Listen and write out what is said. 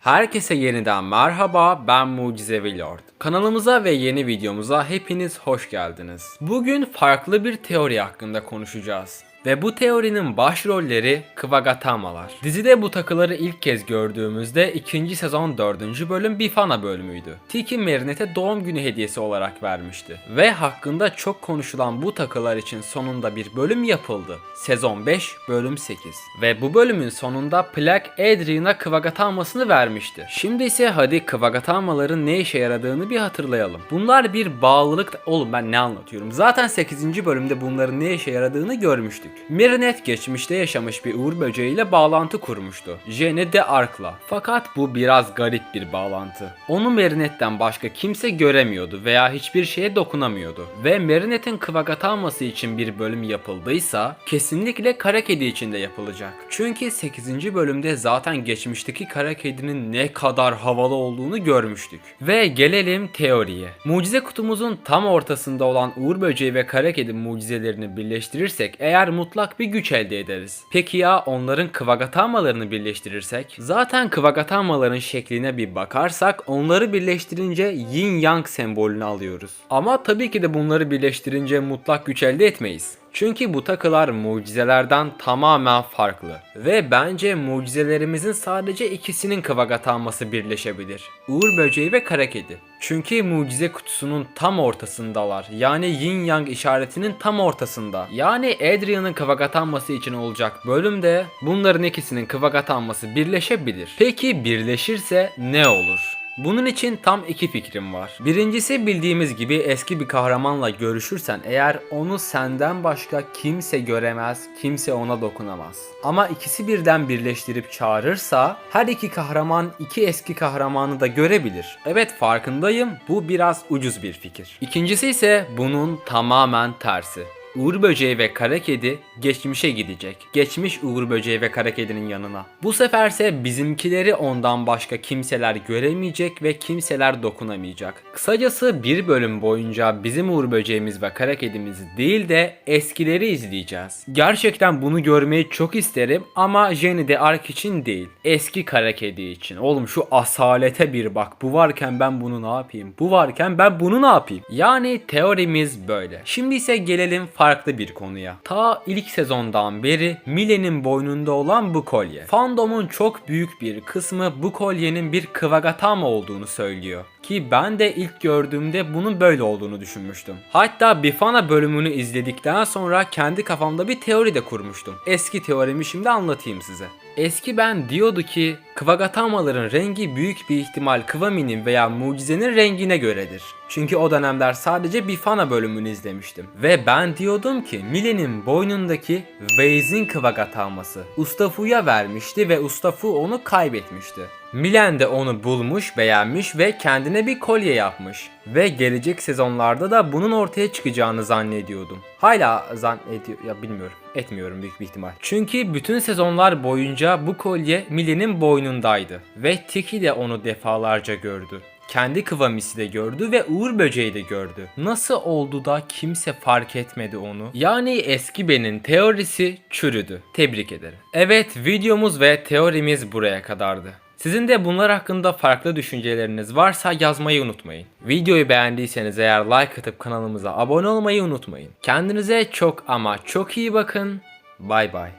Herkese yeniden merhaba ben Mucizevi Lord. Kanalımıza ve yeni videomuza hepiniz hoş geldiniz. Bugün farklı bir teori hakkında konuşacağız. Ve bu teorinin başrolleri Kvagatamalar. Dizide bu takıları ilk kez gördüğümüzde 2. sezon 4. bölüm Bifana bölümüydü. Tiki Marinet'e doğum günü hediyesi olarak vermişti. Ve hakkında çok konuşulan bu takılar için sonunda bir bölüm yapıldı. Sezon 5 bölüm 8. Ve bu bölümün sonunda Plak Adrian'a Kvagatamasını vermişti. Şimdi ise hadi Kvagatamaların ne işe yaradığını bir hatırlayalım. Bunlar bir bağlılık... Oğlum ben ne anlatıyorum? Zaten 8. bölümde bunların ne işe yaradığını görmüştük. Merinet geçmişte yaşamış bir uğur böceğiyle bağlantı kurmuştu. Jenny de Ark'la. Fakat bu biraz garip bir bağlantı. Onu Merinet'ten başka kimse göremiyordu veya hiçbir şeye dokunamıyordu. Ve Merinet'in Kvagataması için bir bölüm yapıldıysa kesinlikle kara kedi için de yapılacak. Çünkü 8. bölümde zaten geçmişteki kara kedinin ne kadar havalı olduğunu görmüştük. Ve gelelim teoriye. Mucize kutumuzun tam ortasında olan Uğur Böceği ve Kara Kedi mucizelerini birleştirirsek eğer mutlak bir güç elde ederiz. Peki ya onların Kvagatamalarını birleştirirsek? Zaten Kvagatamaların şekline bir bakarsak onları birleştirince Yin Yang sembolünü alıyoruz. Ama tabii ki de bunları birleştirince mutlak güç elde etmeyiz. Çünkü bu takılar mucizelerden tamamen farklı. Ve bence mucizelerimizin sadece ikisinin Kvagatamması birleşebilir. Uğur böceği ve kara kedi. Çünkü mucize kutusunun tam ortasındalar. Yani yin yang işaretinin tam ortasında. Yani Adrian'ın Kvagatamması için olacak bölümde bunların ikisinin Kvagatamması birleşebilir. Peki birleşirse ne olur? Bunun için tam iki fikrim var. Birincisi bildiğimiz gibi eski bir kahramanla görüşürsen eğer onu senden başka kimse göremez, kimse ona dokunamaz. Ama ikisi birden birleştirip çağırırsa her iki kahraman iki eski kahramanı da görebilir. Evet farkındayım bu biraz ucuz bir fikir. İkincisi ise bunun tamamen tersi. Uğur Böceği ve Kara Kedi geçmişe gidecek. Geçmiş Uğur Böceği ve Kara Kedi'nin yanına. Bu seferse bizimkileri ondan başka kimseler göremeyecek ve kimseler dokunamayacak. Kısacası bir bölüm boyunca bizim Uğur Böceğimiz ve Kara Kedimiz değil de eskileri izleyeceğiz. Gerçekten bunu görmeyi çok isterim ama Jenny de Ark için değil. Eski Kara Kedi için. Oğlum şu asalete bir bak. Bu varken ben bunu ne yapayım? Bu varken ben bunu ne yapayım? Yani teorimiz böyle. Şimdi ise gelelim farklı bir konuya. Ta ilk sezondan beri Mile'nin boynunda olan bu kolye. Fandom'un çok büyük bir kısmı bu kolyenin bir Kvagatama olduğunu söylüyor. Ki ben de ilk gördüğümde bunun böyle olduğunu düşünmüştüm. Hatta Bifana bölümünü izledikten sonra kendi kafamda bir teori de kurmuştum. Eski teorimi şimdi anlatayım size. Eski ben diyordu ki Kvagatamaların rengi büyük bir ihtimal Kvami'nin veya mucizenin rengine göredir. Çünkü o dönemler sadece Bifana bölümünü izlemiştim. Ve ben diyordum ki Mile'nin boynundaki Waze'in Kvagataması Ustafu'ya vermişti ve Ustafu onu kaybetmişti. Milen de onu bulmuş, beğenmiş ve kendine bir kolye yapmış. Ve gelecek sezonlarda da bunun ortaya çıkacağını zannediyordum. Hala zannediyor ya bilmiyorum. Etmiyorum büyük bir ihtimal. Çünkü bütün sezonlar boyunca bu kolye Milen'in boynundaydı. Ve Tiki de onu defalarca gördü. Kendi Kıvamisi de gördü ve Uğur Böceği de gördü. Nasıl oldu da kimse fark etmedi onu? Yani eski benin teorisi çürüdü. Tebrik ederim. Evet videomuz ve teorimiz buraya kadardı. Sizin de bunlar hakkında farklı düşünceleriniz varsa yazmayı unutmayın. Videoyu beğendiyseniz eğer like atıp kanalımıza abone olmayı unutmayın. Kendinize çok ama çok iyi bakın. Bay bay.